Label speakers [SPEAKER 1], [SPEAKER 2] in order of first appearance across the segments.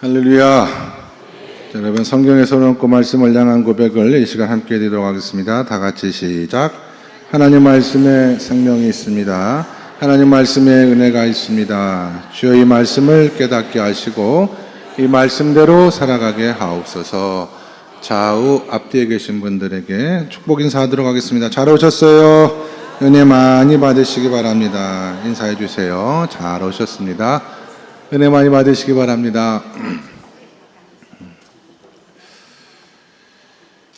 [SPEAKER 1] 할렐루야. 자, 여러분 성경에서 놓고 말씀을 향한 고백을 이 시간 함께 드리도록 하겠습니다. 다 같이 시작. 하나님 말씀에 생명이 있습니다. 하나님 말씀에 은혜가 있습니다. 주여 이 말씀을 깨닫게 하시고 이 말씀대로 살아가게 하옵소서. 좌우 앞뒤에 계신 분들에게 축복 인사하도록 하겠습니다. 잘 오셨어요. 은혜 많이 받으시기 바랍니다. 인사해 주세요. 잘 오셨습니다. 은혜 많이 받으시기 바랍니다.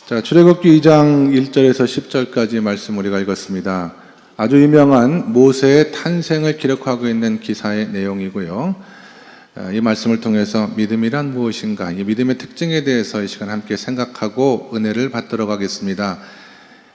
[SPEAKER 1] 자, 출애굽기 2장 1절에서 10절까지 말씀 우리가 읽었습니다. 아주 유명한 모세의 탄생을 기록하고 있는 기사의 내용이고요. 아, 이 말씀을 통해서 믿음이란 무엇인가, 이 믿음의 특징에 대해서 이 시간 함께 생각하고 은혜를 받도록 하겠습니다.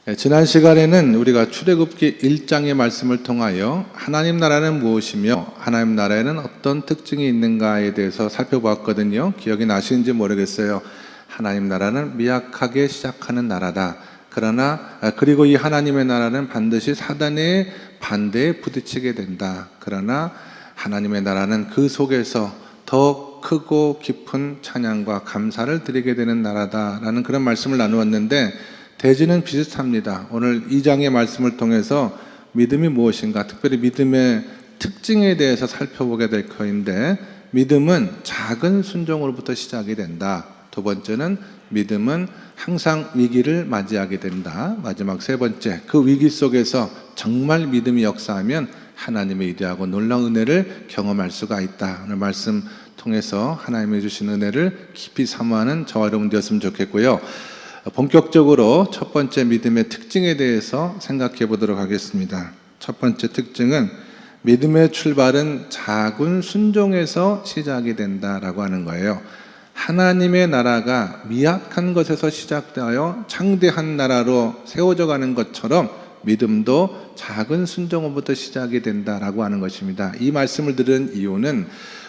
[SPEAKER 1] 예, 지난 시간에는 우리가 출애굽기 1장의 말씀을 통하여 하나님 나라는 무엇이며 하나님 나라에는 어떤 특징이 있는가에 대해서 살펴보았거든요. 기억이 나시는지 모르겠어요. 하나님 나라는 미약하게 시작하는 나라다. 그러나 아, 그리고 이 하나님의 나라는 반드시 사단의 반대에 부딪히게 된다. 그러나 하나님의 나라는 그 속에서 더 크고 깊은 찬양과 감사를 드리게 되는 나라다라는 그런 말씀을 나누었는데 대지는 비슷합니다. 오늘 2장의 말씀을 통해서 믿음이 무엇인가, 특별히 믿음의 특징에 대해서 살펴보게 될 터인데, 믿음은 작은 순종으로부터 시작이 된다. 두 번째는 믿음은 항상 위기를 맞이하게 된다. 마지막 세 번째, 그 위기 속에서 정말 믿음이 역사하면 하나님의 위대하고 놀라운 은혜를 경험할 수가 있다. 오늘 말씀 통해서 하나님이 주신 은혜를 깊이 사모하는 저와 여러분 되었으면 좋겠고요. 본격적으로 첫 번째 믿음의 특징에 대해서 생각해 보도록 하겠습니다. 첫 번째 특징은 믿음의 출발은 작은 순종에서 시작이 된다라고 하는 거예요. 하나님의 나라가 미약한 것에서 시작되어 창대한 나라로 세워져 가는 것처럼 믿음도 작은 순종으로부터 시작이 된다라고 하는 것입니다. 이 말씀을 들은 이유는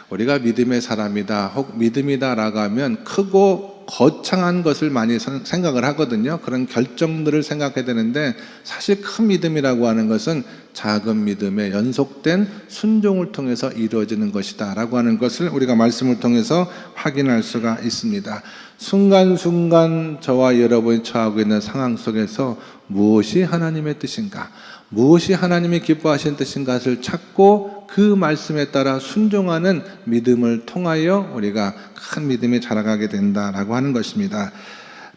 [SPEAKER 1] 우리가 믿음의 사람이다, 혹 믿음이다라고 하면 크고 거창한 것을 많이 선- 생각을 하거든요. 그런 결정들을 생각해야 되는데 사실 큰 믿음이라고 하는 것은 작은 믿음의 연속된 순종을 통해서 이루어지는 것이다라고 하는 것을 우리가 말씀을 통해서 확인할 수가 있습니다. 순간순간 저와 여러분이 처하고 있는 상황 속에서 무엇이 하나님의 뜻인가? 무엇이 하나님이 기뻐하신 뜻인가를 찾고 그 말씀에 따라 순종하는 믿음을 통하여 우리가 큰 믿음이 자라가게 된다라고 하는 것입니다.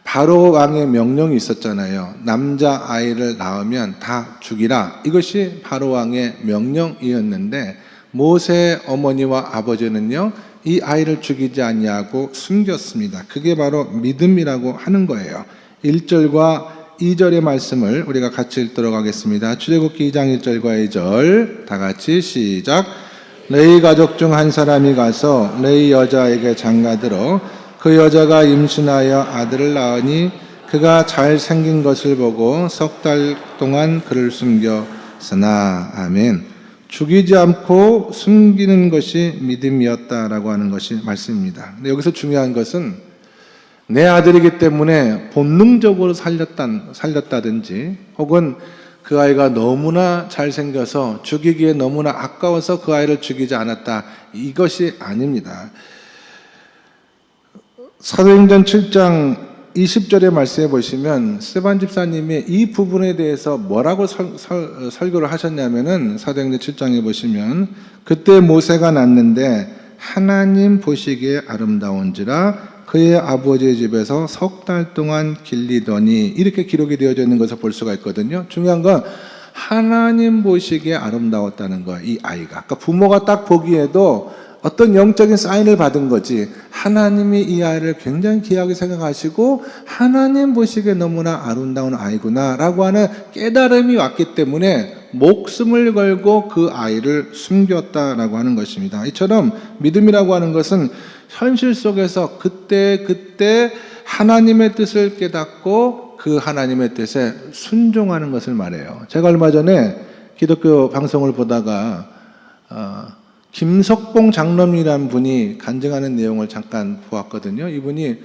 [SPEAKER 1] 바로 왕의 명령이 있었잖아요. 남자 아이를 낳으면 다 죽이라. 이것이 바로 왕의 명령이었는데 모세의 어머니와 아버지는요. 이 아이를 죽이지 아니하고 숨겼습니다. 그게 바로 믿음이라고 하는 거예요. 1절과 2절의 말씀을 우리가 같이 읽도록 하겠습니다. 출애굽기 2장 1절과 2절 다 같이 시작. 레이 가족 중 한 사람이 가서 레이 여자에게 장가들어 그 여자가 임신하여 아들을 낳으니 그가 잘 생긴 것을 보고 석 달 동안 그를 숨겼으나 아멘. 죽이지 않고 숨기는 것이 믿음이었다라고 하는 것이 말씀입니다. 근데 여기서 중요한 것은 내 아들이기 때문에 본능적으로 살렸다, 살렸다든지 혹은 그 아이가 너무나 잘생겨서 죽이기에 너무나 아까워서 그 아이를 죽이지 않았다. 이것이 아닙니다. 사도행전 7장 20절의 말씀에 보시면 스테반 집사님이 이 부분에 대해서 뭐라고 설, 설, 설 교를 하셨냐면은 사도행전 7장에 보시면 그때 모세가 낳는데 하나님 보시기에 아름다운지라 그의 아버지의 집에서 석 달 동안 길리더니 이렇게 기록이 되어져 있는 것을 볼 수가 있거든요. 중요한 건 하나님 보시기에 아름다웠다는 거야, 이 아이가. 그러니까 부모가 딱 보기에도 어떤 영적인 사인을 받은 거지. 하나님이 이 아이를 굉장히 귀하게 생각하시고 하나님 보시기에 너무나 아름다운 아이구나라고 하는 깨달음이 왔기 때문에 목숨을 걸고 그 아이를 숨겼다라고 하는 것입니다. 이처럼 믿음이라고 하는 것은 현실 속에서 그때 그때 하나님의 뜻을 깨닫고 그 하나님의 뜻에 순종하는 것을 말해요. 제가 얼마 전에 기독교 방송을 보다가 어, 김석봉 장로님이라는 분이 간증하는 내용을 잠깐 보았거든요. 이분이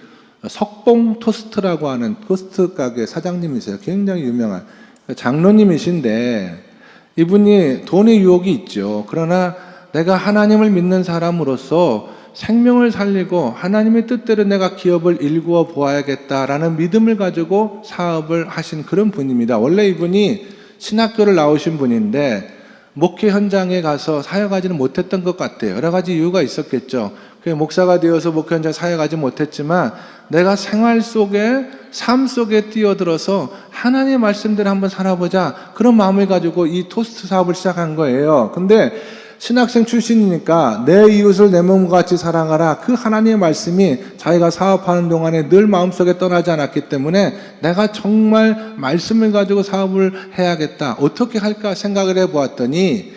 [SPEAKER 1] 석봉 토스트라고 하는 토스트 가게 사장님이세요. 굉장히 유명한 장로님이신데 이분이 돈의 유혹이 있죠. 그러나 내가 하나님을 믿는 사람으로서 생명을 살리고 하나님의 뜻대로 내가 기업을 일구어 보아야겠다라는 믿음을 가지고 사업을 하신 그런 분입니다. 원래 이분이 신학교를 나오신 분인데 목회 현장에 가서 사역하지는 못했던 것 같아요. 여러 가지 이유가 있었겠죠. 그 목사가 되어서 목회 현장 사역하지 못했지만 내가 생활 속에 삶 속에 뛰어들어서 하나님의 말씀대로 한번 살아보자 그런 마음을 가지고 이 토스트 사업을 시작한 거예요. 근데 신학생 출신이니까 내 이웃을 내 몸과 같이 사랑하라. 그 하나님의 말씀이 자기가 사업하는 동안에 늘 마음속에 떠나지 않았기 때문에 내가 정말 말씀을 가지고 사업을 해야겠다. 어떻게 할까 생각을 해 보았더니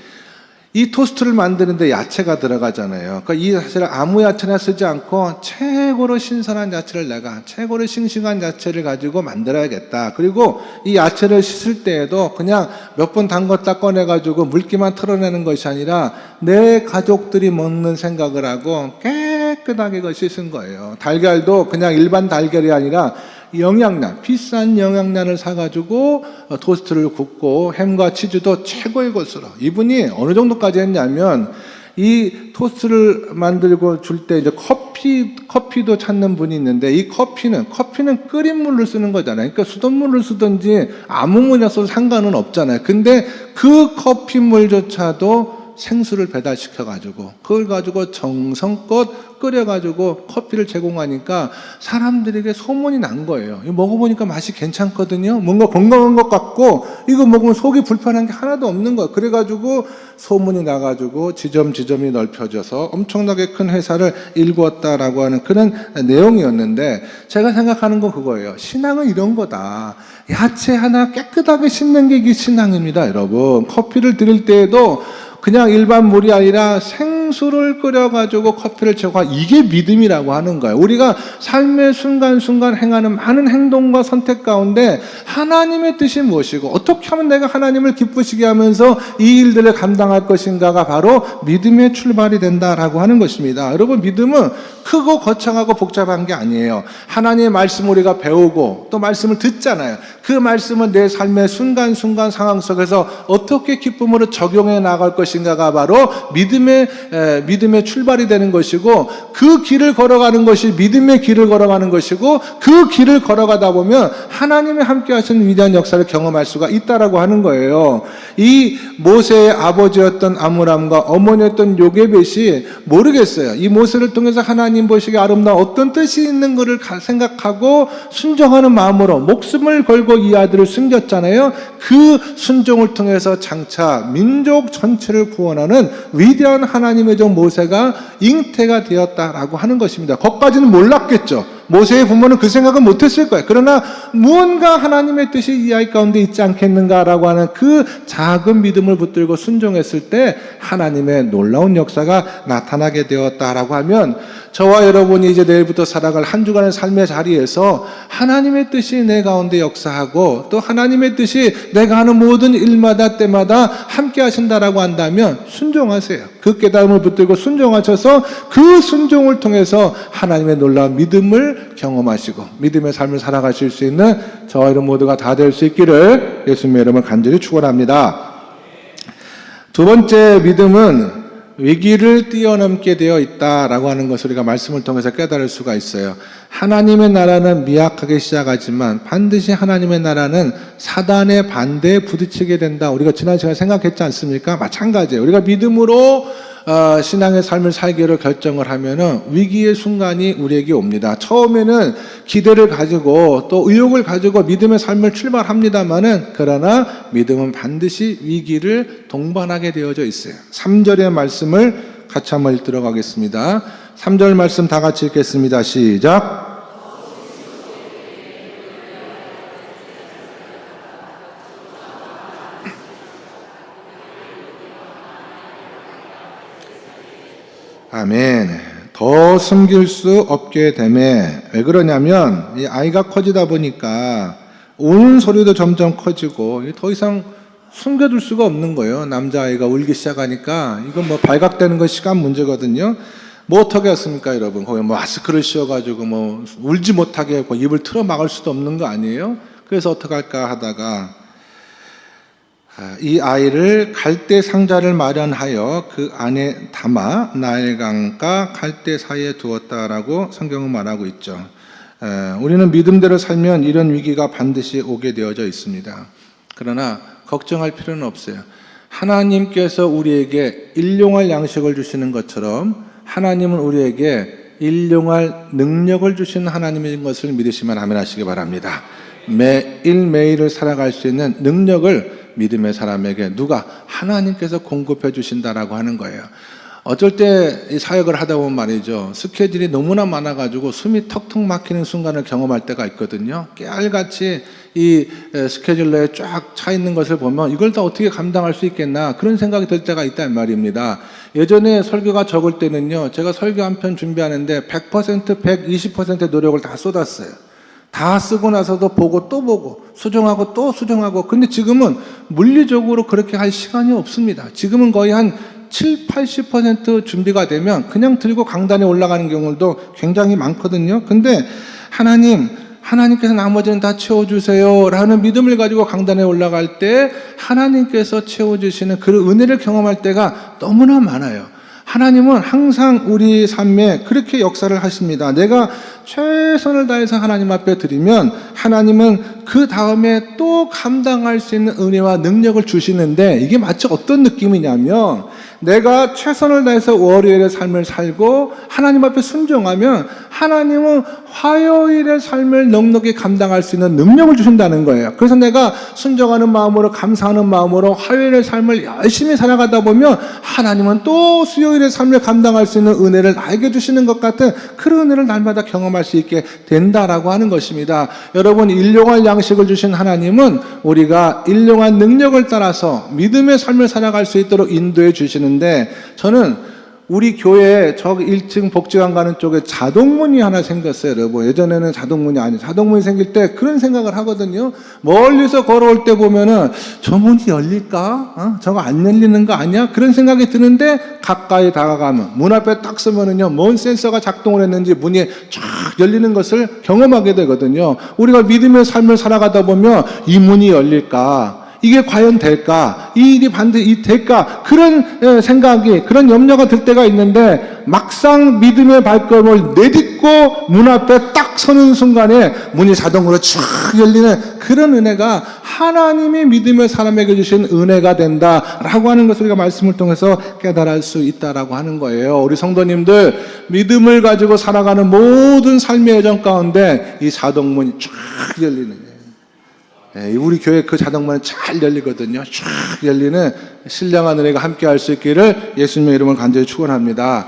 [SPEAKER 1] 이 토스트를 만드는데 야채가 들어가잖아요. 그러니까 이 야채를 아무 야채나 쓰지 않고 최고로 신선한 야채를 내가 최고로 싱싱한 야채를 가지고 만들어야겠다. 그리고 이 야채를 씻을 때에도 그냥 몇 번 담궜다 꺼내가지고 물기만 털어내는 것이 아니라 내 가족들이 먹는 생각을 하고 깨끗하게 씻은 거예요. 달걀도 그냥 일반 달걀이 아니라 영양란, 비싼 영양란을 사가지고 어, 토스트를 굽고 햄과 치즈도 최고의 것으로 이분이 어느 정도까지 했냐면 이 토스트를 만들고 줄 때 이제 커피 커피도 찾는 분이 있는데 이 커피는 커피는 끓인 물을 쓰는 거잖아요. 그러니까 수돗물을 쓰든지 아무 물이나 써도 상관은 없잖아요. 근데 그 커피물조차도 생수를 배달시켜 가지고 그걸 가지고 정성껏 끓여 가지고 커피를 제공하니까 사람들에게 소문이 난 거예요. 먹어보니까 맛이 괜찮거든요. 뭔가 건강한 것 같고 이거 먹으면 속이 불편한 게 하나도 없는 거예요. 그래가지고 소문이 나가지고 지점 지점이 넓혀져서 엄청나게 큰 회사를 일구었다라고 하는 그런 내용이었는데 제가 생각하는 건 그거예요. 신앙은 이런 거다. 야채 하나 깨끗하게 씻는 게 이게 신앙입니다, 여러분. 커피를 드릴 때에도 그냥 일반 물이 아니라 생 수를 끓여가지고 커피를 제공하 이게 믿음이라고 하는 거예요. 우리가 삶의 순간순간 행하는 많은 행동과 선택 가운데 하나님의 뜻이 무엇이고 어떻게 하면 내가 하나님을 기쁘시게 하면서 이 일들을 감당할 것인가가 바로 믿음의 출발이 된다라고 하는 것입니다. 여러분 믿음은 크고 거창하고 복잡한 게 아니에요. 하나님의 말씀 우리가 배우고 또 말씀을 듣잖아요. 그 말씀은 내 삶의 순간순간 상황 속에서 어떻게 기쁨으로 적용해 나갈 것인가가 바로 믿음의 에, 믿음의 출발이 되는 것이고 그 길을 걸어가는 것이 믿음의 길을 걸어가는 것이고 그 길을 걸어가다 보면 하나님의 함께 하시는 위대한 역사를 경험할 수가 있다라고 하는 거예요. 이 모세의 아버지였던 아므람과 어머니였던 요게벳이 모르겠어요. 이 모세를 통해서 하나님 보시기에 아름다운 어떤 뜻이 있는 것을 가- 생각하고 순종하는 마음으로 목숨을 걸고 이 아들을 숨겼잖아요. 그 순종을 통해서 장차 민족 전체를 구원하는 위대한 하나님의 종 모세가 잉태가 되었다라고 하는 것입니다. 거기까지는 몰랐겠죠. 모세의 부모는 그 생각은 못했을 거예요. 그러나 무언가 하나님의 뜻이 이 아이 가운데 있지 않겠는가라고 하는 그 작은 믿음을 붙들고 순종했을 때 하나님의 놀라운 역사가 나타나게 되었다라고 하면 저와 여러분이 이제 내일부터 살아갈 한 주간의 삶의 자리에서 하나님의 뜻이 내 가운데 역사하고 또 하나님의 뜻이 내가 하는 모든 일마다 때마다 함께 하신다라고 한다면 순종하세요. 그 깨달음을 붙들고 순종하셔서 그 순종을 통해서 하나님의 놀라운 믿음을 경험하시고 믿음의 삶을 살아가실 수 있는 저와 여러분 모두가 다 될 수 있기를 예수님의 이름을 간절히 축원합니다. 두 번째 믿음은 위기를 뛰어넘게 되어 있다라고 하는 것을 우리가 말씀을 통해서 깨달을 수가 있어요. 하나님의 나라는 미약하게 시작하지만 반드시 하나님의 나라는 사단의 반대에 부딪히게 된다. 우리가 지난 시간에 생각했지 않습니까? 마찬가지예요. 우리가 믿음으로 어, 신앙의 삶을 살기로 결정을 하면은 위기의 순간이 우리에게 옵니다. 처음에는 기대를 가지고 또 의욕을 가지고 믿음의 삶을 출발합니다만은 그러나 믿음은 반드시 위기를 동반하게 되어져 있어요. 3절의 말씀을 같이 한번 읽도록 하겠습니다. 3절 말씀 다 같이 읽겠습니다. 시작. 아멘. 더 숨길 수 없게 되매 왜 그러냐면 이 아이가 커지다 보니까 우는 소리도 점점 커지고 더 이상 숨겨둘 수가 없는 거예요. 남자 아이가 울기 시작하니까 이건 뭐 발각되는 건 시간 문제거든요. 뭐 어떻게 했습니까, 여러분? 거기 뭐 마스크를 씌워가지고 뭐 울지 못하게 하고 입을 틀어 막을 수도 없는 거 아니에요? 그래서 어떡할까 하다가 아, 이 아이를 갈대 상자를 마련하여 그 안에 담아 나일강과 갈대 사이에 두었다라고 성경은 말하고 있죠. 에, 우리는 믿음대로 살면 이런 위기가 반드시 오게 되어져 있습니다. 그러나 걱정할 필요는 없어요. 하나님께서 우리에게 일용할 양식을 주시는 것처럼 하나님은 우리에게 일용할 능력을 주시는 하나님인 것을 믿으시면 아멘 하시기 바랍니다. 매일매일을 살아갈 수 있는 능력을 믿음의 사람에게 누가 하나님께서 공급해 주신다라고 하는 거예요. 어쩔 때 이 사역을 하다 보면 말이죠. 스케줄이 너무나 많아가지고 숨이 턱턱 막히는 순간을 경험할 때가 있거든요. 깨알같이 이 에, 스케줄러에 쫙 차 있는 것을 보면 이걸 다 어떻게 감당할 수 있겠나 그런 생각이 들 때가 있단 말입니다. 예전에 설교가 적을 때는요. 제가 설교 한 편 준비하는데 100% 120%의 노력을 다 쏟았어요. 다 쓰고 나서도 보고 또 보고 수정하고 또 수정하고 근데 지금은 물리적으로 그렇게 할 시간이 없습니다. 지금은 거의 한 7, 80% 준비가 되면 그냥 들고 강단에 올라가는 경우도 굉장히 많거든요. 근데 하나님, 하나님께서 나머지는 다 채워주세요. 라는 믿음을 가지고 강단에 올라갈 때 하나님께서 채워주시는 그 은혜를 경험할 때가 너무나 많아요. 하나님은 항상 우리 삶에 그렇게 역사를 하십니다. 내가 최선을 다해서 하나님 앞에 드리면 하나님은 그 다음에 또 감당할 수 있는 은혜와 능력을 주시는데 이게 마치 어떤 느낌이냐면 내가 최선을 다해서 월요일의 삶을 살고 하나님 앞에 순종하면 하나님은 화요일의 삶을 넉넉히 감당할 수 있는 능력을 주신다는 거예요. 그래서 내가 순종하는 마음으로 감사하는 마음으로 화요일의 삶을 열심히 살아가다 보면 하나님은 또 수요일의 삶을 감당할 수 있는 은혜를 나에게 주시는 것 같은 그런 은혜를 날마다 경험할 수 있게 된다라고 하는 것입니다. 여러분 일용할 양식을 주신 하나님은 우리가 일용한 능력을 따라서 믿음의 삶을 살아갈 수 있도록 인도해 주시는 데 저는 우리 교회 저 1층 복지관 가는 쪽에 자동문이 하나 생겼어요, 여러분. 예전에는 자동문이 아니에요. 자동문이 생길 때 그런 생각을 하거든요. 멀리서 걸어올 때 보면은 저 문이 열릴까? 어? 저거 안 열리는 거 아니야? 그런 생각이 드는데 가까이 다가가면 문 앞에 딱 서면은요, 뭔 센서가 작동을 했는지 문이 쫙 열리는 것을 경험하게 되거든요. 우리가 믿음의 삶을 살아가다 보면 이 문이 열릴까? 이게 과연 될까? 이 일이 반드시 될까? 그런 에, 생각이, 그런 염려가 들 때가 있는데, 막상 믿음의 발걸음을 내딛고 문 앞에 딱 서는 순간에 문이 자동으로 쫙 열리는 그런 은혜가 하나님이 믿음의 사람에게 주신 은혜가 된다라고 하는 것을 우리가 말씀을 통해서 깨달을 수 있다라고 하는 거예요. 우리 성도님들, 믿음을 가지고 살아가는 모든 삶의 여정 가운데 이 자동문이 쫙 열리는 거 예, 우리 교회 그 자동문은 잘 열리거든요. 쫙 열리는 신령한 은혜가 함께 할 수 있기를 예수님의 이름을 간절히 축원합니다.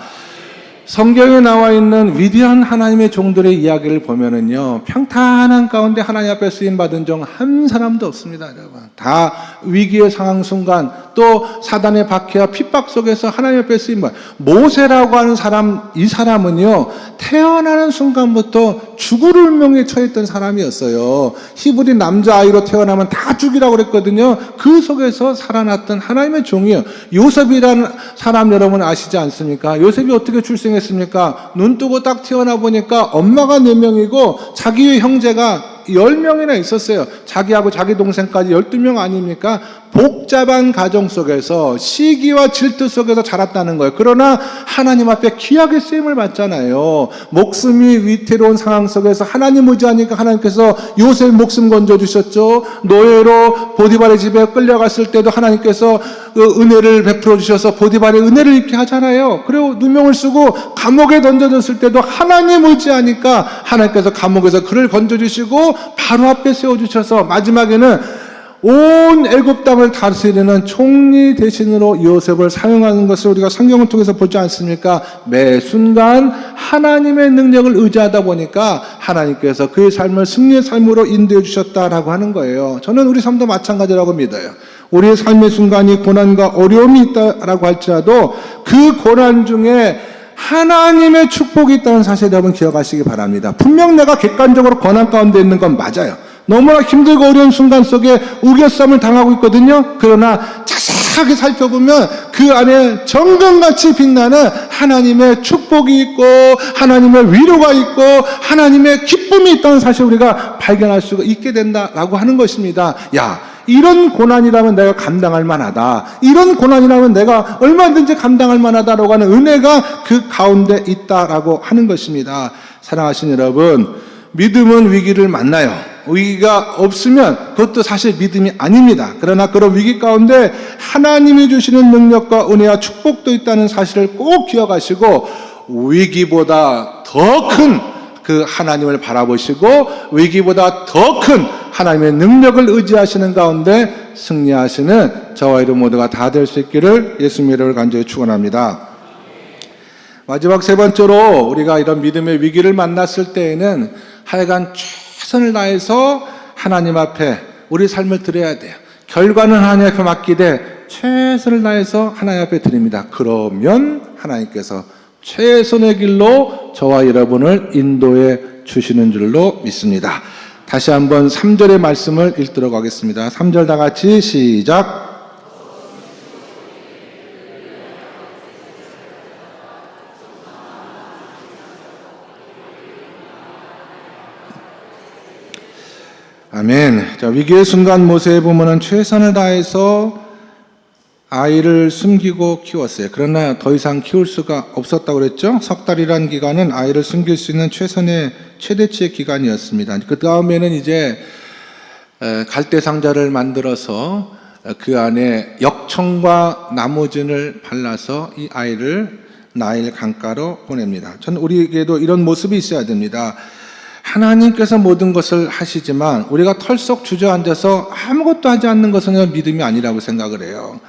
[SPEAKER 1] 성경에 나와 있는 위대한 하나님의 종들의 이야기를 보면은요, 평탄한 가운데 하나님 앞에 쓰임 받은 종 한 사람도 없습니다, 여러분. 다 위기의 상황 순간, 또 사단의 박해와 핍박 속에서 하나님 앞에 쓰임 받. 모세라고 하는 사람, 이 사람은요, 태어나는 순간부터 죽을 운명에 처했던 사람이었어요. 히브리 남자 아이로 태어나면 다 죽이라고 그랬거든요. 그 속에서 살아났던 하나님의 종이에요. 요셉이라는 사람 여러분 아시지 않습니까? 요셉이 어떻게 출생 했습니까? 눈 뜨고 딱 태어나 보니까 엄마가 네명이고 자기의 형제가 10명이나 있었어요. 자기하고 자기 동생까지 12명 아닙니까? 복잡한 가정 속에서 시기와 질투 속에서 자랐다는 거예요. 그러나 하나님 앞에 귀하게 쓰임을 받잖아요. 목숨이 위태로운 상황 속에서 하나님 의지하니까 하나님께서 요셉 목숨 건져 주셨죠. 노예로 보디발의 집에 끌려갔을 때도 하나님께서 그 은혜를 베풀어 주셔서 보디발의 은혜를 입게 하잖아요. 그리고 누명을 쓰고 감옥에 던져졌을 때도 하나님 의지하니까 하나님께서 감옥에서 그를 건져 주시고 바로 앞에 세워 주셔서 마지막에는 온 애굽 땅을 다스리는 총리 대신으로 요셉을 사용하는 것을 우리가 성경을 통해서 보지 않습니까? 매 순간 하나님의 능력을 의지하다 보니까 하나님께서 그의 삶을 승리의 삶으로 인도해 주셨다라고 하는 거예요. 저는 우리 삶도 마찬가지라고 믿어요. 우리의 삶의 순간이 고난과 어려움이 있다라고 할지라도 그 고난 중에 하나님의 축복이 있다는 사실 여러분 기억하시기 바랍니다. 분명 내가 객관적으로 고난 가운데 있는 건 맞아요. 너무나 힘들고 어려운 순간 속에 우겨쌈을 당하고 있거든요. 그러나 자세하게 살펴보면 그 안에 정금같이 빛나는 하나님의 축복이 있고 하나님의 위로가 있고 하나님의 기쁨이 있다는 사실 우리가 발견할 수가 있게 된다라고 하는 것입니다. 야, 이런 고난이라면 내가 감당할 만하다. 이런 고난이라면 내가 얼마든지 감당할 만하다라고 하는 은혜가 그 가운데 있다라고 하는 것입니다. 사랑하신 여러분, 믿음은 위기를 만나요. 위기가 없으면 그것도 사실 믿음이 아닙니다. 그러나 그런 위기 가운데 하나님이 주시는 능력과 은혜와 축복도 있다는 사실을 꼭 기억하시고 위기보다 더 큰 그 하나님을 바라보시고 위기보다 더 큰 하나님의 능력을 의지하시는 가운데 승리하시는 저와 여러분 모두가 다 될 수 있기를 예수님의 이름을 간절히 축원합니다. 마지막 세 번째로 우리가 이런 믿음의 위기를 만났을 때에는 하여간 최선을 다해서 하나님 앞에 우리 삶을 드려야 돼요. 결과는 하나님 앞에 맡기되 최선을 다해서 하나님 앞에 드립니다. 그러면 하나님께서 최선의 길로 저와 여러분을 인도해 주시는 줄로 믿습니다. 다시 한번 3절의 말씀을 읽도록 하겠습니다. 3절 다 같이 시작. 아멘. 자, 위기의 순간 모세의 부모는 최선을 다해서 아이를 숨기고 키웠어요. 그러나 더 이상 키울 수가 없었다고 그랬죠. 석 달이라는 기간은 아이를 숨길 수 있는 최선의 최대치의 기간이었습니다. 그 다음에는 이제 에, 갈대 상자를 만들어서 그 안에 역청과 나무진을 발라서 이 아이를 나일 강가로 보냅니다. 전 우리에게도 이런 모습이 있어야 됩니다. 하나님께서 모든 것을 하시지만 우리가 털썩 주저앉아서 아무것도 하지 않는 것은 믿음이 아니라고 생각을 해요.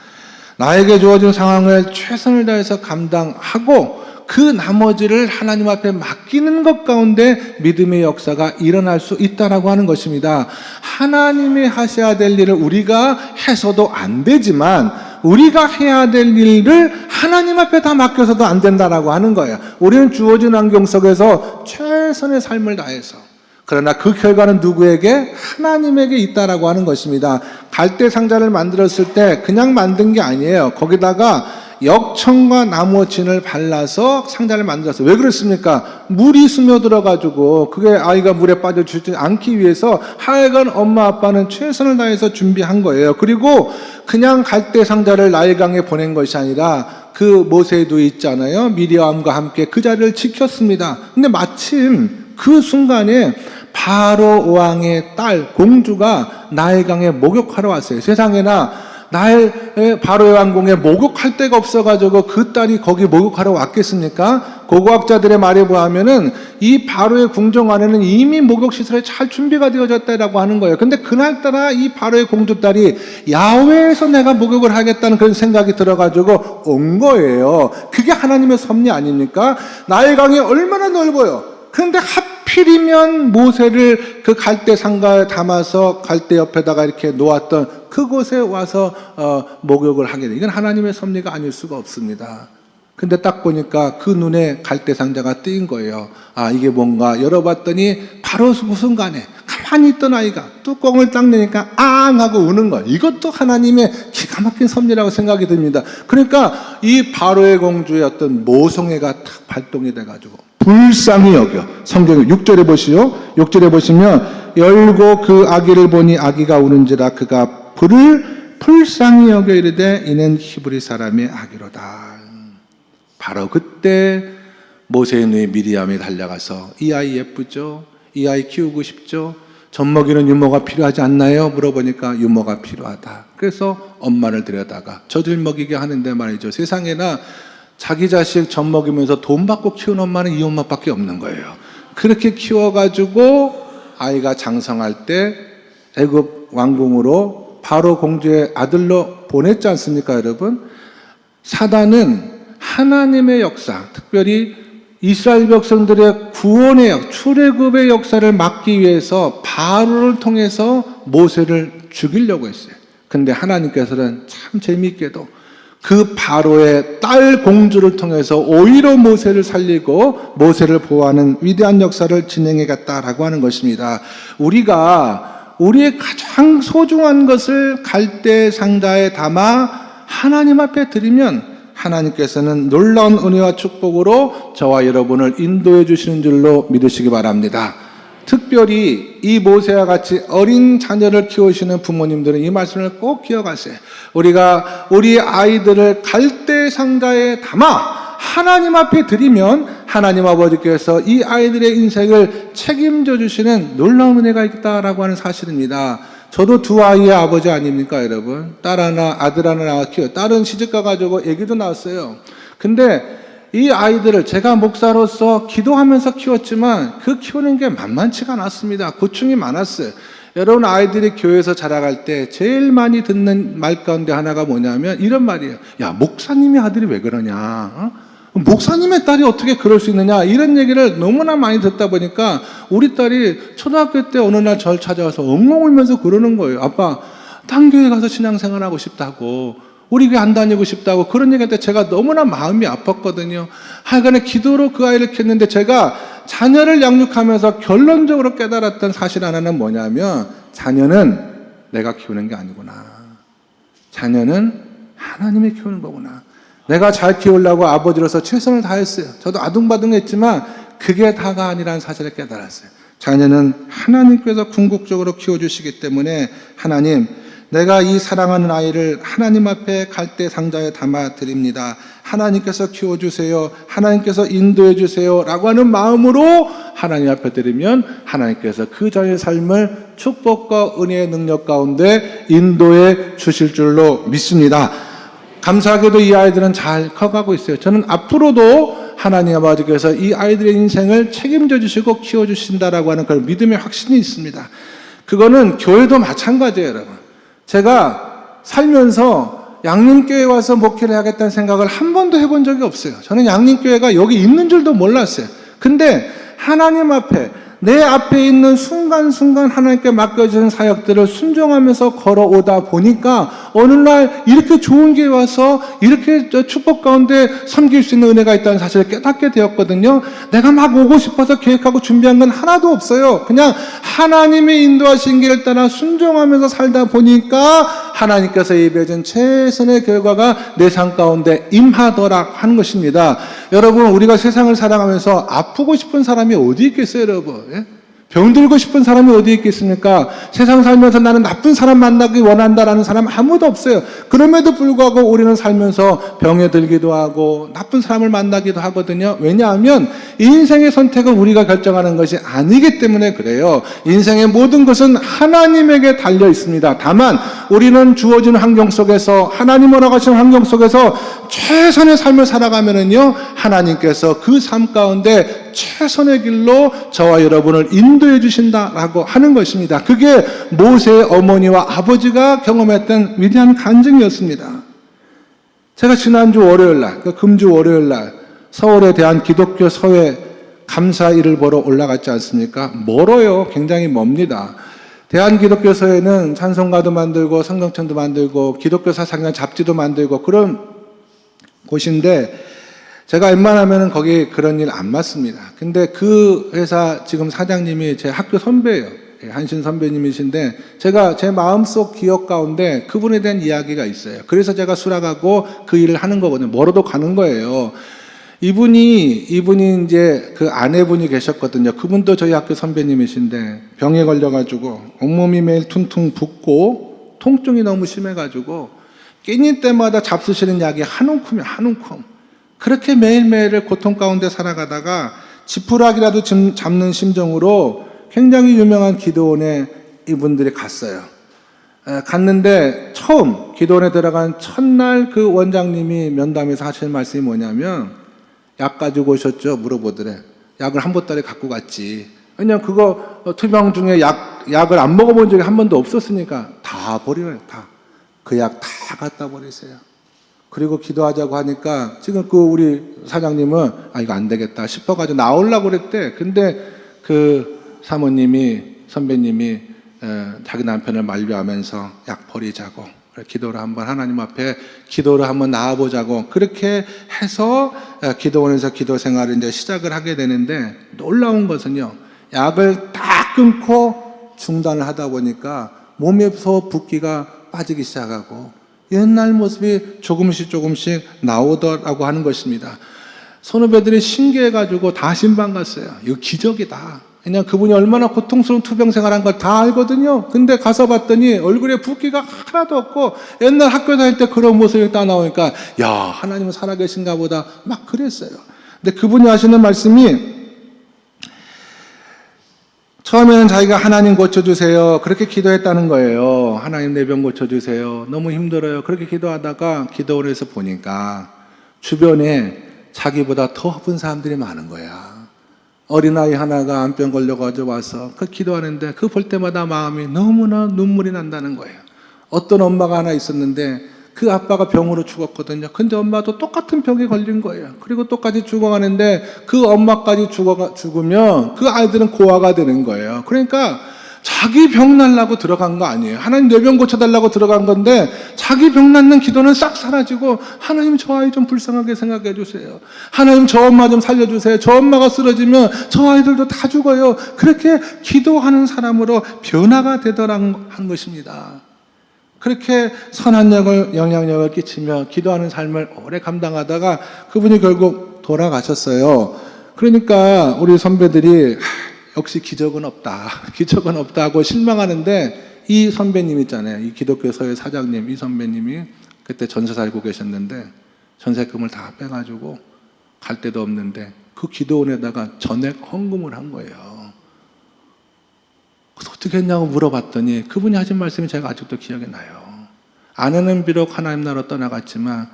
[SPEAKER 1] 나에게 주어진 상황을 최선을 다해서 감당하고 그 나머지를 하나님 앞에 맡기는 것 가운데 믿음의 역사가 일어날 수 있다라고 하는 것입니다. 하나님이 하셔야 될 일을 우리가 해서도 안 되지만 우리가 해야 될 일을 하나님 앞에 다 맡겨서도 안 된다라고 하는 거예요. 우리는 주어진 환경 속에서 최선의 삶을 다해서 그러나 그 결과는 누구에게? 하나님에게 있다라고 하는 것입니다. 갈대 상자를 만들었을 때 그냥 만든 게 아니에요. 거기다가 역청과 나무 진을 발라서 상자를 만들었어요. 왜 그렇습니까? 물이 스며들어가지고 그게 아이가 물에 빠져주지 않기 위해서 하여간 엄마 아빠는 최선을 다해서 준비한 거예요. 그리고 그냥 갈대 상자를 나일강에 보낸 것이 아니라 그 모세도 있잖아요. 미리암과 함께 그 자리를 지켰습니다. 근데 마침 그 순간에 바로 왕의 딸 공주가 나일강에 목욕하러 왔어요. 세상에나 나일 바로의 왕궁에 목욕할 데가 없어가지고 그 딸이 거기 목욕하러 왔겠습니까? 고고학자들의 말에 의하면은 이 바로의 궁정 안에는 이미 목욕 시설이 잘 준비가 되어졌다라고 하는 거예요. 근데 그날따라 이 바로의 공주 딸이 야외에서 내가 목욕을 하겠다는 그런 생각이 들어가지고 온 거예요. 그게 하나님의 섭리 아닙니까? 나일강이 얼마나 넓어요. 그런데 하 필이면 모세를 그 갈대 상가에 담아서 갈대 옆에다가 이렇게 놓았던 그곳에 와서 어, 목욕을 하게 돼. 이건 하나님의 섭리가 아닐 수가 없습니다. 근데 딱 보니까 그 눈에 갈대 상자가 뜨인 거예요. 아, 이게 뭔가 열어봤더니 바로 그 순간에 가만히 있던 아이가 뚜껑을 딱 내니까 앙 하고 우는 거예요. 이것도 하나님의 기가 막힌 섭리라고 생각이 듭니다. 그러니까 이 바로의 공주의 어떤 모성애가 탁 발동이 돼가지고 불쌍히 여겨. 성경 6절에 보시오. 6절에 보시면 열고 그 아기를 보니 아기가 우는지라 그가 불을 불쌍히 여겨 이르되 이는 히브리 사람의 아기로다. 바로 그때 모세의 누이 미리암이 달려가서 이 아이 예쁘죠? 이 아이 키우고 싶죠? 젖 먹이는 유모가 필요하지 않나요? 물어보니까 유모가 필요하다. 그래서 엄마를 데려다가 젖을 먹이게 하는데 말이죠. 세상에나 자기 자식 젖 먹이면서 돈 받고 키운 엄마는 이 엄마밖에 없는 거예요. 그렇게 키워가지고 아이가 장성할 때 애굽 왕궁으로 바로 공주의 아들로 보냈지 않습니까, 여러분? 사단은 하나님의 역사, 특별히 이스라엘 백성들의 구원의 역, 출애굽의 역사를 막기 위해서 바로를 통해서 모세를 죽이려고 했어요. 근데 하나님께서는 참 재미있게도 그 바로의 딸 공주를 통해서 오히려 모세를 살리고 모세를 보호하는 위대한 역사를 진행해 갔다라고 하는 것입니다. 우리가 우리의 가장 소중한 것을 갈대 상자에 담아 하나님 앞에 드리면 하나님께서는 놀라운 은혜와 축복으로 저와 여러분을 인도해 주시는 줄로 믿으시기 바랍니다. 특별히 이 모세와 같이 어린 자녀를 키우시는 부모님들은 이 말씀을 꼭 기억하세요. 우리가 우리 아이들을 갈대 상자에 담아 하나님 앞에 드리면 하나님 아버지께서 이 아이들의 인생을 책임져 주시는 놀라운 은혜가 있다라고 하는 사실입니다. 저도 두 아이의 아버지 아닙니까, 여러분? 딸 하나, 아들 하나 키워. 딸은 시집가 가지고 아기도 낳았어요. 근데 이 아이들을 제가 목사로서 기도하면서 키웠지만 그 키우는 게 만만치가 않았습니다. 고충이 많았어요. 여러분 아이들이 교회에서 자라갈 때 제일 많이 듣는 말 가운데 하나가 뭐냐면 이런 말이에요. 야 목사님의 아들이 왜 그러냐? 어? 목사님의 딸이 어떻게 그럴 수 있느냐? 이런 얘기를 너무나 많이 듣다 보니까 우리 딸이 초등학교 때 어느 날절 찾아와서 엉엉 울면서 그러는 거예요. 아빠, 딴 교회 가서 신앙생활하고 싶다고. 우리 교회 안 다니고 싶다고 그런 얘기할 때 제가 너무나 마음이 아팠거든요. 하여간에 기도로 그 아이를 키웠는데 제가 자녀를 양육하면서 결론적으로 깨달았던 사실 하나는 뭐냐면 자녀는 내가 키우는 게 아니구나. 자녀는 하나님이 키우는 거구나. 내가 잘 키우려고 아버지로서 최선을 다했어요. 저도 아둥바둥했지만 그게 다가 아니라는 사실을 깨달았어요. 자녀는 하나님께서 궁극적으로 키워주시기 때문에 하나님, 내가 이 사랑하는 아이를 하나님 앞에 갈대 상자에 담아 드립니다. 하나님께서 키워주세요. 하나님께서 인도해 주세요. 라고 하는 마음으로 하나님 앞에 드리면 하나님께서 그 자의 삶을 축복과 은혜의 능력 가운데 인도해 주실 줄로 믿습니다. 감사하게도 이 아이들은 잘 커가고 있어요. 저는 앞으로도 하나님 아버지께서 이 아이들의 인생을 책임져 주시고 키워 주신다라고 하는 그런 믿음의 확신이 있습니다. 그거는 교회도 마찬가지예요, 여러분. 제가 살면서 양림교회 와서 목회를 하겠다는 생각을 한 번도 해본 적이 없어요. 저는 양림교회가 여기 있는 줄도 몰랐어요. 근데 하나님 앞에 내 앞에 있는 순간순간 하나님께 맡겨진 사역들을 순종하면서 걸어오다 보니까 어느 날 이렇게 좋은 기회 와서 이렇게 저 축복 가운데 섬길 수 있는 은혜가 있다는 사실을 깨닫게 되었거든요. 내가 막 오고 싶어서 계획하고 준비한 건 하나도 없어요. 그냥 하나님의 인도하신 길을 따라 순종하면서 살다 보니까 하나님께서 예배해준 최선의 결과가 내 삶 가운데 임하더라 하는 것입니다. 여러분, 우리가 세상을 살아가면서 아프고 싶은 사람이 어디 있겠어요, 여러분? 예? 병들고 싶은 사람이 어디 있겠습니까? 세상 살면서 나는 나쁜 사람 만나기 원한다라는 사람 아무도 없어요. 그럼에도 불구하고 우리는 살면서 병에 들기도 하고 나쁜 사람을 만나기도 하거든요. 왜냐하면 인생의 선택은 우리가 결정하는 것이 아니기 때문에 그래요. 인생의 모든 것은 하나님에게 달려 있습니다. 다만 우리는 주어진 환경 속에서 하나님 허락하신 환경 속에서 최선의 삶을 살아가면은요 하나님께서 그 삶 가운데 최선의 길로 저와 여러분을 인도해 주신다라고 하는 것입니다. 그게 모세의 어머니와 아버지가 경험했던 위대한 간증이었습니다. 제가 지난주 월요일 날, 그 금주 월요일 날 서울에 대한 기독교 서회 감사일을 보러 올라갔지 않습니까? 멀어요. 굉장히 멉니다. 대한기독교서에는 찬송가도 만들고 성경천도 만들고 기독교 사상관 잡지도 만들고 그런 곳인데 제가 웬만하면 거기 그런 일안 맡습니다. 근데 그 회사 지금 사장님이 제 학교 선배예요. 예, 한신 선배님이신데 제가 제 마음속 기억 가운데 그분에 대한 이야기가 있어요. 그래서 제가 수락하고 그 일을 하는 거거든요. 멀어도 가는 거예요. 이분이 이분이 이제 그 아내분이 계셨거든요. 그분도 저희 학교 선배님이신데 병에 걸려가지고 온몸이 매일 퉁퉁 붓고 통증이 너무 심해가지고 끼니 때마다 잡수시는 약이 한 움큼이 한 움큼. 그렇게 매일매일을 고통 가운데 살아가다가 지푸라기라도 좀 잡는 심정으로 굉장히 유명한 기도원에 이분들이 갔어요. 에, 갔는데 처음 기도원에 들어간 첫날 그 원장님이 면담에서 하실 말씀이 뭐냐면 약 가지고 오셨죠? 물어보더래. 약을 한 보따리 갖고 갔지. 왜냐면 그거 어, 투병 중에 약, 약을 안 먹어본 적이 한 번도 없었으니까 다 버려요. 다. 그 약 다 갖다 버리세요. 그리고 기도하자고 하니까 지금 그 우리 사장님은 아 이거 안 되겠다 싶어 가지고 나오려고 그랬대. 근데 그 사모님이 선배님이 에, 자기 남편을 만류하면서 약 버리자고 기도를 한번 하나님 앞에 기도를 한번 나와보자고 그렇게 해서 에, 기도원에서 기도 생활을 이제 시작을 하게 되는데 놀라운 것은요 약을 딱 끊고 중단을 하다 보니까 몸에서 붓기가 빠지기 시작하고 옛날 모습이 조금씩 조금씩 나오더라고 하는 것입니다. 선후배들이 신기해가지고 다 신방 갔어요. 이거 기적이다. 그냥 그분이 얼마나 고통스러운 투병 생활한 걸 다 알거든요. 근데 가서 봤더니 얼굴에 붓기가 하나도 없고 옛날 학교 다닐 때 그런 모습이 딱 나오니까 야 하나님은 살아계신가 보다 막 그랬어요. 근데 그분이 하시는 말씀이 처음에는 자기가 하나님 고쳐주세요. 그렇게 기도했다는 거예요. 하나님 내 병 고쳐주세요. 너무 힘들어요. 그렇게 기도하다가 기도원에서 보니까 주변에 자기보다 더 아픈 사람들이 많은 거야. 어린아이 하나가 암병 걸려가지고 와서 그 기도하는데 그 볼 때마다 마음이 너무나 눈물이 난다는 거예요. 어떤 엄마가 하나 있었는데 그 아빠가 병으로 죽었거든요. 근데 엄마도 똑같은 병에 걸린 거예요. 그리고 똑같이 죽어가는데 그 엄마까지 죽어가, 죽으면 그 아이들은 고아가 되는 거예요. 그러니까 자기 병 날라고 들어간 거 아니에요. 하나님 내 병 고쳐달라고 들어간 건데 자기 병 낫는 기도는 싹 사라지고 하나님 저 아이 좀 불쌍하게 생각해 주세요. 하나님 저 엄마 좀 살려주세요. 저 엄마가 쓰러지면 저 아이들도 다 죽어요. 그렇게 기도하는 사람으로 변화가 되더란 한 것입니다. 그렇게 선한 역을 영향력을 끼치며 기도하는 삶을 오래 감당하다가 그분이 결국 돌아가셨어요. 그러니까 우리 선배들이 하, 역시 기적은 없다. 기적은 없다고 실망하는데 이 선배님 있잖아요. 이 기독교서의 사장님 이 선배님이 그때 전세 살고 계셨는데 전세금을 다 빼가지고 갈 데도 없는데 그 기도원에다가 전액 헌금을 한 거예요. 어떻게 했냐고 물어봤더니 그분이 하신 말씀이 제가 아직도 기억이 나요. 아내는 비록 하나님 나라 떠나갔지만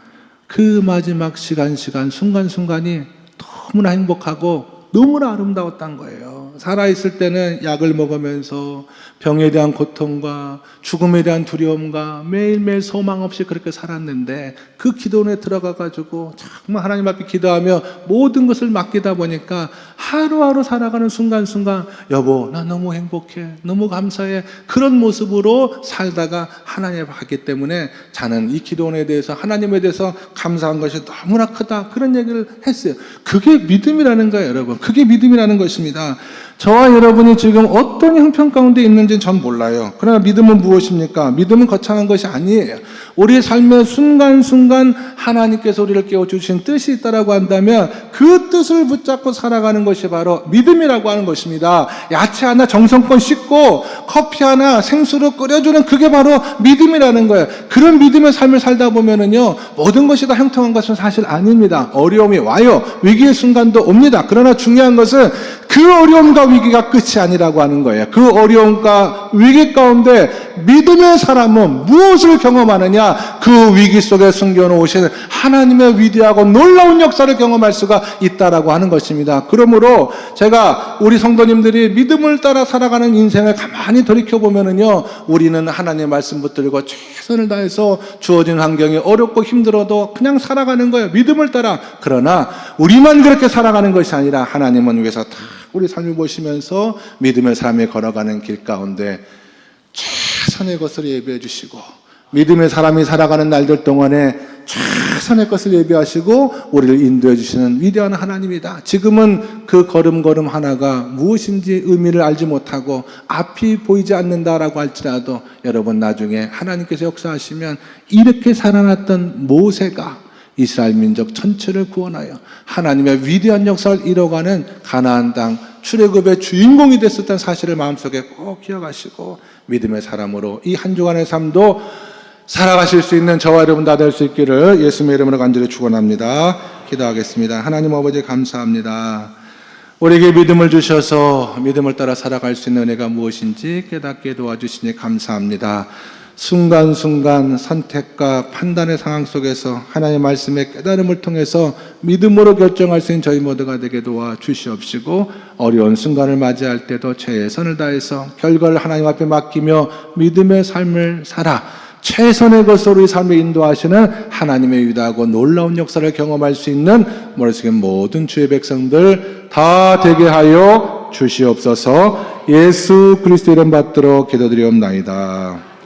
[SPEAKER 1] 그 마지막 시간 시간 순간순간이 너무나 행복하고 너무나 아름다웠단 거예요. 살아있을 때는 약을 먹으면서 병에 대한 고통과 죽음에 대한 두려움과 매일매일 소망 없이 그렇게 살았는데 그 기도원에 들어가 가지고 정말 하나님 앞에 기도하며 모든 것을 맡기다 보니까 하루하루 살아가는 순간순간 여보 나 너무 행복해 너무 감사해. 그런 모습으로 살다가 하나님 갔기 때문에 자는 이 기도원에 대해서 하나님에 대해서 감사한 것이 너무나 크다. 그런 얘기를 했어요. 그게 믿음이라는 거예요 여러분. 그게 믿음이라는 것입니다 저와 여러분이 지금 어떤 형편 가운데 있는지는 전 몰라요. 그러나 믿음은 무엇입니까? 믿음은 거창한 것이 아니에요. 우리의 삶의 순간순간 하나님께서 우리를 깨워주신 뜻이 있다라고 한다면 그 뜻을 붙잡고 살아가는 것이 바로 믿음이라고 하는 것입니다. 야채 하나 정성껏 씻고 커피 하나 생수로 끓여주는 그게 바로 믿음이라는 거예요. 그런 믿음의 삶을 살다 보면은요, 모든 것이 다 형통한 것은 사실 아닙니다. 어려움이 와요. 위기의 순간도 옵니다. 그러나 중요한 것은 그 어려움과 위기가 끝이 아니라고 하는 거예요. 그 어려움과 위기 가운데 믿음의 사람은 무엇을 경험하느냐? 그 위기 속에 숨겨놓으신 하나님의 위대하고 놀라운 역사를 경험할 수가 있다라고 하는 것입니다. 그러므로 제가 우리 성도님들이 믿음을 따라 살아가는 인생을 가만히 돌이켜 보면은요, 우리는 하나님의 말씀 붙들고 최선을 다해서 주어진 환경이 어렵고 힘들어도 그냥 살아가는 거예요. 믿음을 따라. 그러나 우리만 그렇게 살아가는 것이 아니라 하나님은 위해서 다 우리 삶을 보시면서 믿음의 삶에 걸어가는 길 가운데 최선의 것을 예비해 주시고 믿음의 사람이 살아가는 날들 동안에 최선의 것을 예비하시고 우리를 인도해 주시는 위대한 하나님이다. 지금은 그 걸음걸음 하나가 무엇인지 의미를 알지 못하고 앞이 보이지 않는다라고 할지라도 여러분 나중에 하나님께서 역사하시면 이렇게 살아났던 모세가 이스라엘 민족 전체를 구원하여 하나님의 위대한 역사를 이뤄가는 가나안 땅 출애굽의 주인공이 됐었던 사실을 마음속에 꼭 기억하시고 믿음의 사람으로 이 한 주간의 삶도 살아가실 수 있는 저와 여러분 다 될 수 있기를 예수님의 이름으로 간절히 축원합니다. 기도하겠습니다. 하나님 아버지 감사합니다. 우리에게 믿음을 주셔서 믿음을 따라 살아갈 수 있는 은혜가 무엇인지 깨닫게 도와주시니 감사합니다. 순간순간 선택과 판단의 상황 속에서 하나님의 말씀의 깨달음을 통해서 믿음으로 결정할 수 있는 저희 모두가 되게 도와 주시옵시고 어려운 순간을 맞이할 때도 최선을 다해서 결과를 하나님 앞에 맡기며 믿음의 삶을 살아 최선의 것으로 우리 삶을 인도하시는 하나님의 위대하고 놀라운 역사를 경험할 수 있는 머릿속에 모든 주의 백성들 다 되게 하여 주시옵소서 예수 그리스도 이름 받들어 기도드리옵나이다.